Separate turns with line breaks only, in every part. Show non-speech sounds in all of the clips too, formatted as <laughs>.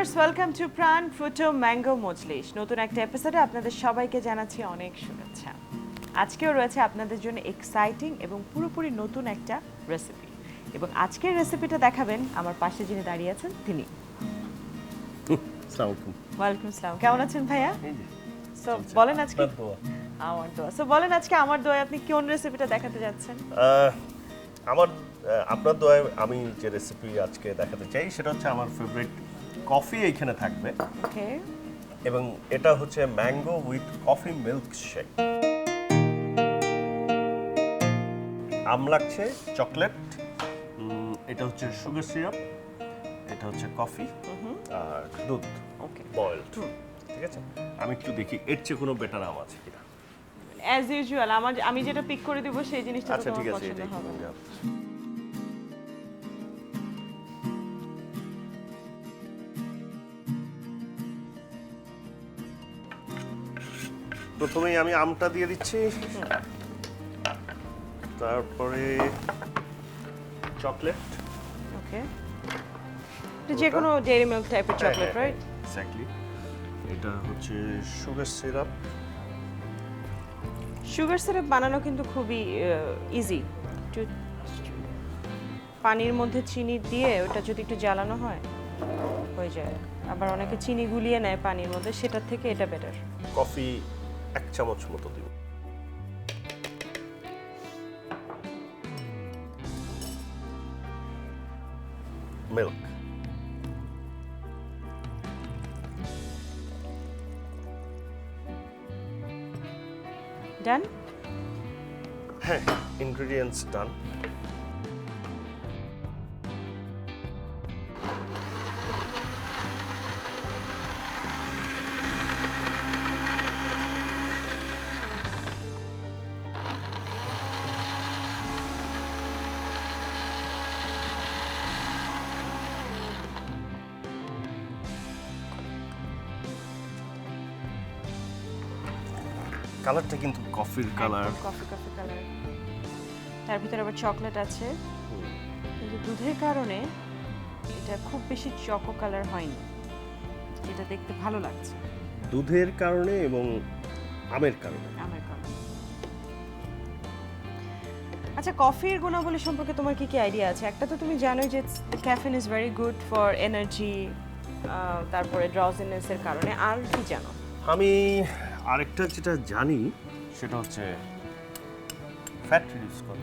Welcome to প্রাণ ফুটো mango মজলিস নতুন একটা এপিসোডে আপনাদের সবাইকে জানাচ্ছি অনেক শুভেচ্ছা। আজকেও রয়েছে আপনাদের জন্য এক্সাইটিং এবং পুরোপুরি নতুন একটা রেসিপি এবং আজকের রেসিপিটা দেখাবেন আমার পাশে যিনি দাঁড়িয়ে আছেন তিনি। ওয়ালাইকুম আসসালাম কেমন আছেন ভাইয়া? সো বলেন আজকে আমার দোয়া। সো বলেন আজকে আমার দোয়া আপনি কোন রেসিপিটা দেখাতে যাচ্ছেন?
আমার আপনার দোয়ায় আমি যে রেসিপি আজকে দেখাতে চাই সেটা হচ্ছে আমার ফেভারিট কফি এইখানে থাকবে।
ওকে
এবং এটা হচ্ছে mango with coffee milkshake আম লাগছে চকলেট এটা হচ্ছে সুগার সিরাপ এটা হচ্ছে কফি আর দুধ
ওকে
বয়েলড ঠিক আছে? আমি একটু দেখি এর চেয়ে কোনো বেটার আম আছে কিনা।
অ্যাজ ইউজুয়াল আমার আমি যেটা পিক করে দিব সেই জিনিসটা
আচ্ছা ঠিক আছে এটাই প্রথমেই আমি আমটা দিয়ে দিচ্ছি। তারপরে চকলেট।
ওকে। এটা যে কোনো ডেয়ারি মিল্ক টাইপের
হ্যাঁ,
চকলেট রাইট
এক্স্যাক্টলি এটা হচ্ছে সুগার সিরাপ
সুগার সিরাপ বানানো কিন্তু খুবই ইজি একটু পানির মধ্যে চিনি দিয়ে ওটা যদি একটু জ্বালানো হয় হয়ে যায়। আবার অনেকে চিনি গুলিয়ে নেয় পানির মধ্যে সেটার থেকে এটা বেটার
কফি এক চামচ মতো দিব। মিল্ক।
ডান
হ্যাঁ ইনগ্রেডিয়েন্টস ডান কালারটা কিন্তু কফির কালার।
Coffee coffee colour. তার ভিতরে আবার চকলেট আছে। কিন্তু দুধের কারণে এটা খুব বেশি চকো কালার হয়নি। এটা দেখতে ভালো লাগছে।
দুধের কারণে এবং আমের কারণে।
আমের কারণে। আচ্ছা কফির গুণাবলী সম্পর্কে তোমার কি কি আইডিয়া আছে? একটা তো তুমি জানোই যে caffeine is very good for energy তারপরে ড্রাউজিনেসের কারণে। আর কি জানো?
আমি আরেকটা যেটা জানি সেটা হচ্ছে ফ্যাট রিডিউস করে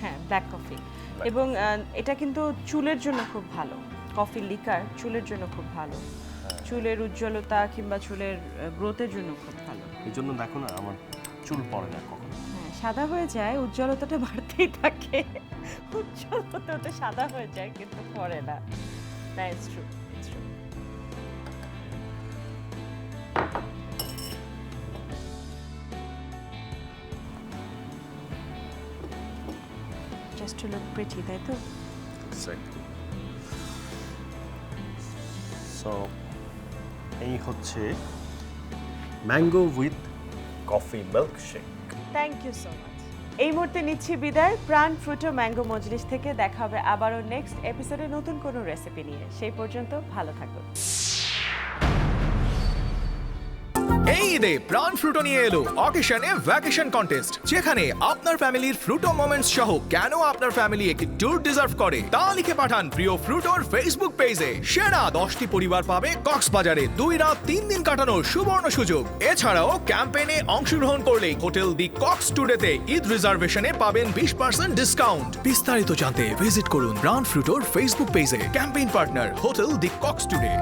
হ্যাঁ ব্ল্যাক কফি এবং এটা কিন্তু চুলের জন্য খুব ভালো। কফি লিকার চুলের জন্য খুব ভালো। চুলের উজ্জ্বলতা কিংবা চুলের গ্রোথের জন্য খুব ভালো।
এই জন্য দেখো না আমার চুল পড়ে না কখনো।
হ্যাঁ সাদা হয়ে যায় উজ্জ্বলতাটা <laughs> বাড়তেই থাকে। উজ্জ্বলতাটা সাদা হয়ে যায় কিন্তু পরে না। That's true true just to look pretty তাই তো?
এক্স্যাক্টলি সো এই হচ্ছে mango with coffee milkshake
thank you so much এই মুহূর্তে নিচ্ছি বিদায়। প্রাণ ফ্রুটো ম্যাঙ্গো মজলিস থেকে দেখা হবে আবারও নেক্সট এপিসোডে নতুন কোনো রেসিপি নিয়ে। সেই পর্যন্ত ভালো থাকুন।
এই ঈদে প্রাণ ফ্রুটো নিয়ে এলো। অকেশনে ভ্যাকেশন কন্টেস্ট যেখানে আপনার ফ্যামিলির ফ্রুটো মোমেন্টস সহ কেন আপনার ফ্যামিলি একটি ট্যুর ডিজার্ভ করে, তা লিখে পাঠান প্রিয় ফ্রুটোর ফেসবুক পেজে সেরা দশটি পরিবার পাবে কক্সবাজারে দুই রাত, তিন দিন কাটানোর সুবর্ণ সুযোগ। এছাড়াও ক্যাম্পেইনে অংশগ্রহণ করলে হোটেল দি কক্স টুডেতে ঈদ রিজার্ভেশনে পাবেন বিশ পার্সেন্ট ডিসকাউন্ট বিস্তারিত জানতে ভিজিট করুন প্রাণ ফ্রুটোর ফেসবুক পেজে campaign partner hotel the Cox today.